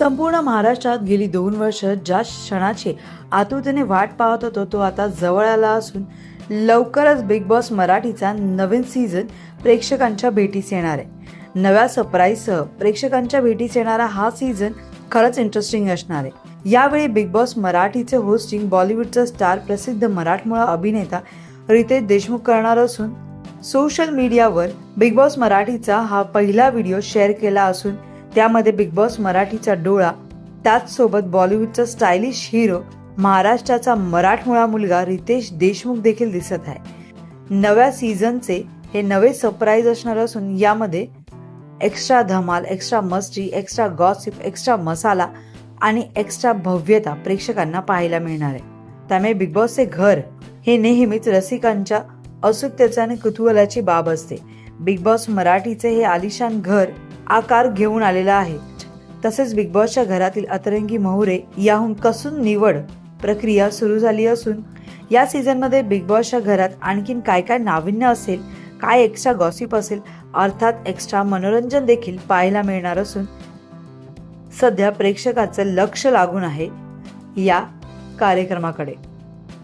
संपूर्ण महाराष्ट्रात गेली दोन वर्ष ज्या क्षणाची आतुरतेने वाट पाहत होतो तो आता जवळ आला असून लवकरच बिग बॉस मराठीचा नवीन सीझन प्रेक्षकांच्या भेटीस येणार आहे. नव्या सरप्राईजसह प्रेक्षकांच्या भेटीस येणारा हा सीझन खरंच इंटरेस्टिंग असणार आहे. यावेळी बिग बॉस मराठीचे होस्टिंग बॉलिवूडचा स्टार प्रसिद्ध मराठमोळा अभिनेता रितेश देशमुख करणार असून सोशल मीडियावर बिग बॉस मराठीचा हा पहिला व्हिडिओ शेअर केला असून त्यामध्ये बिग बॉस मराठीचा डोळा त्याचसोबत बॉलिवूडचा स्टायलिश हिरो महाराष्ट्राचा मराठमोळा मुलगा रितेश देशमुख देखील दिसत आहे. नव्या सीझनचे हे नवे सरप्राईज असणार असून यामध्ये एक्स्ट्रा धमाल एक्स्ट्रा मस्ती एक्स्ट्रा गॉसिप एक्स्ट्रा मसाला आणि एक्स्ट्रा भव्यता प्रेक्षकांना पाहायला मिळणार आहे. त्यामुळे बिग बॉसचे घर हे नेहमीच रसिकांच्या उत्सुकतेचे आणि कुतूहलाची बाब असते. बिग बॉस मराठीचे हे आलिशान घर आकार घेऊन आलेला आहे. तसेच बिग बॉसच्या घरातील अतरंगी मोहरे याहून कसून निवड प्रक्रिया सुरू झाली असून या सीझनमध्ये बिग बॉसच्या घरात आणखीन काय काय नाविन्य असेल काय एक्स्ट्रा गॉसिप असेल अर्थात एक्स्ट्रा मनोरंजन देखील पाहायला मिळणार असून सध्या प्रेक्षकाचं लक्ष लागून आहे या कार्यक्रमाकडे.